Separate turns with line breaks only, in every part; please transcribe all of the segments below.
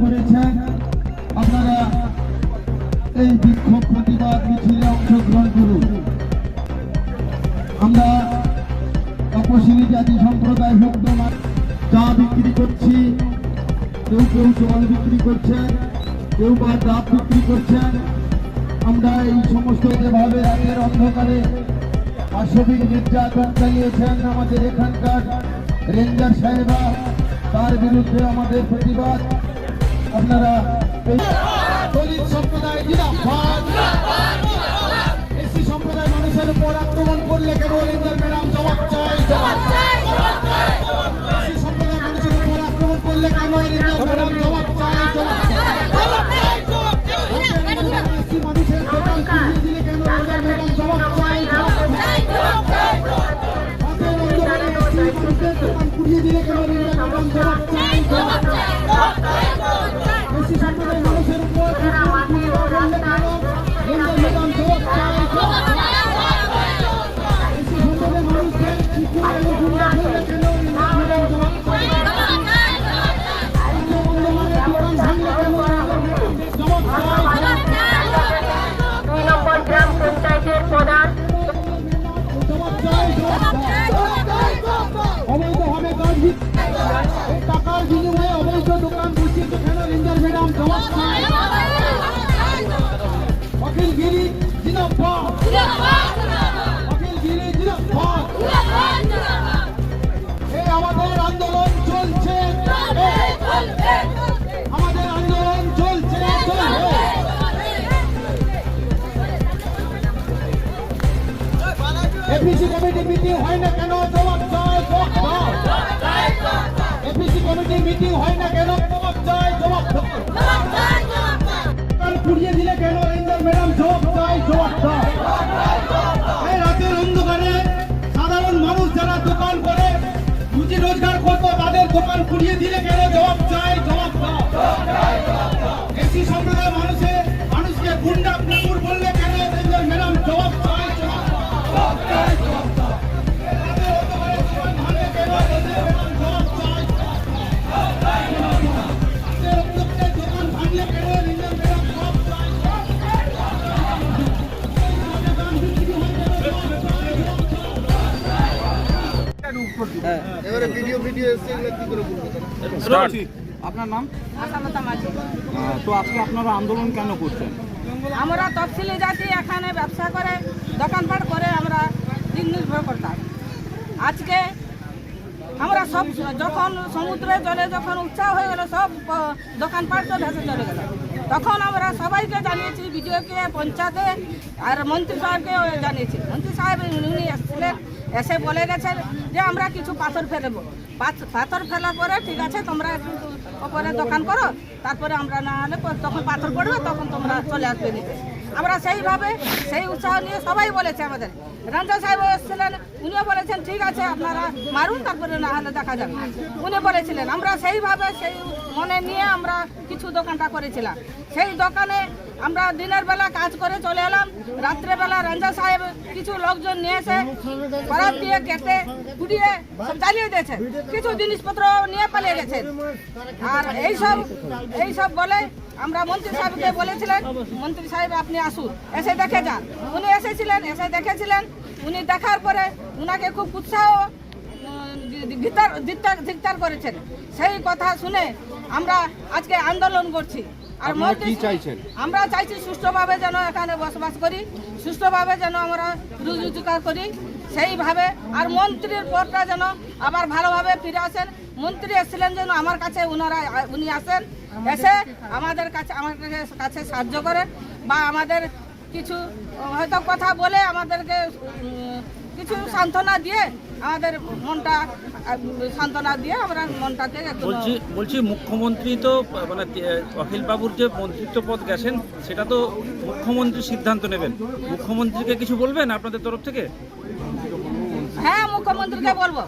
করেছেন। আপনারা এই বিক্ষোভ প্রতিবাদ মিছিলে অংশগ্রহণ করুন। আমরা তপশিলি জাতি সম্প্রদায় ভুক্ত চা বিক্রি করছি, কেউ কেউ জল বিক্রি করছেন কেউ বা ডাব বিক্রি করছেন আমরা এই সমস্ত যেভাবে রাতের অন্ধকারে পাশবিক নির্যাতন চালিয়েছেন আমাদের এখানকার রেঞ্জার সাহেবা। তার বিরুদ্ধে আমাদের প্রতিবাদ। আপনারা দলিত সম্প্রদায় এসি সম্প্রদায় মানুষের উপর আক্রমণ করলে কেন রেঞ্জার ম্যাডাম জবাব চাই এসি সম্প্রদায় মানুষের উপর আক্রমণ করলে কেন রেঞ্জার ম্যাডাম জবাব চাই মানুষের দিলে কেন রেঞ্জার ম্যাডাম জবাব চাই মানুষের দোকান খুলিয়ে দিলে কেন রেঞ্জার ম্যাডাম জবাব চাই। অখিল গিরি জিন্দাবাদ অখিল গিরি জিন্দাবাদ এই আমাদের আন্দোলন চলছে। এই আমাদের আন্দোলন চলছে। চলবে এপিসি কমিটি মিটিং হয় না কেন? জবাব চাই, জবাব দাও এপিসি কমিটি মিটিং হয় না কেন? জবাব চাই, জবাব রোজগার করতো তাদের দোকান খুলিয়ে দিলে কেন জবাব চাই, জবাব দাও। এসি সম্প্রদায়ের মানুষে, মানুষকে গুন্ডা কুকুর বললে চাই
এবারে ভিডিও ভিডিও এসছে এগুলো কি করে বলব?
আপনার নাম?
আসামতা
তো আজকে আপনারা আন্দোলন কেন করছেন?
আমরা তফসিলি জাতি এখানে ব্যবসা করে দোকানপাট করে আমরা দিন নির্ভর করতাম। আজকে আমরা সব যখন সমুদ্রে জলে যখন উৎসাহ হয়ে গেল সব দোকানপাট তো ভেসে চলে গেল। তখন আমরা সবাইকে জানিয়েছি বিডিওকে পঞ্চায়েতে আর মন্ত্রী সাহেবকে জানিয়েছি। মন্ত্রী সাহেব উনি এসেছিলেন এসে বলে গেছে যে আমরা কিছু পাথর ফেলব পাথ- পাথর ফেলার পরে ঠিক আছে, তোমরা একটু ওপরে দোকান করো, তারপরে আমরা না হলে তখন পাথর পড়বে তখন তোমরা চলে আসবে নিতে আমরা সেইভাবে, সেই উৎসাহ নিয়ে সবাই বলেছে আমাদের। রঞ্জা সাহেব এসেছিলেন, উনিও বলেছেন, ঠিক আছে, আপনারা মারুন, তারপরে না হলে দেখা যাবে। উনি বলেছিলেন, আমরা সেইভাবে, সেই মনে নিয়ে আমরা কিছু দোকানটা করেছিলাম। সেই দোকানে আমরা দিনের বেলা কাজ করে চলে এলাম। রাত্রেবেলা রঞ্জা সাহেব কিছু লোকজন নিয়ে এসে দিয়ে কেটে কুড়িয়ে জ্বালিয়ে দিয়েছে। কিছু জিনিসপত্র নিয়ে পালিয়ে গেছে। আর এইসব এইসব বলে আমরা মন্ত্রী সাহেবকে বলেছিলেন মন্ত্রী সাহেব আপনি আসুন। এসে দেখে যান। উনি এসেছিলেন এসে দেখেছিলেন। উনি দেখার পরে উনাকে খুব উৎসাহ ধিক্কার করেছেন। সেই কথা শুনে আমরা আজকে আন্দোলন করছি। আর? আমরা চাইছি সুষ্ঠুভাবে যেন এখানে বসবাস করি সুষ্ঠুভাবে যেন আমরা রুজি রোজগার করি। সেইভাবে আর মন্ত্রীর পদটা যেন আবার ভালোভাবে ফিরে আসেন। মন্ত্রী এসেছিলেন যেন আমার কাছে ওনারা উনি আসেন, এসে আমাদের কাছে আমাদের কাছে সাহায্য করেন বা আমাদের কিছু, হয়তো কথা বলে আমাদেরকে কিছু সান্ত্বনা দিয়ে আমাদের মনটা, সান্ত্বনা দিয়ে আমরা মনটাকে
বলছি বলছি মুখ্যমন্ত্রী তো মানে অখিল বাবুর যে মন্ত্রিত্ব পদ গেছেন, সেটা তো মুখ্যমন্ত্রী সিদ্ধান্ত নেবেন। মুখ্যমন্ত্রীকে কিছু বলবেন আপনাদের তরফ থেকে?
হ্যাঁ মুখ্যমন্ত্রীকে বলব।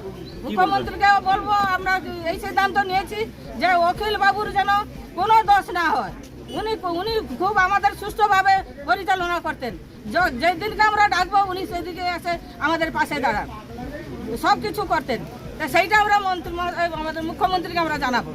মুখ্যমন্ত্রীকে বলব, আমরা এই সিদ্ধান্ত নিয়েছি যে অখিল বাবুর যেন কোনো দোষ না হয়। উনি উনি খুব আমাদের সুষ্ঠুভাবে পরিচালনা করতেন। যেদিনকে আমরা ডাকবো, উনি সেদিকে এসে আমাদের পাশে দাঁড়ান। সব কিছু করতেন। তা সেইটা আমরা মন্ত্রী আমাদের মুখ্যমন্ত্রীকে আমরা জানাব।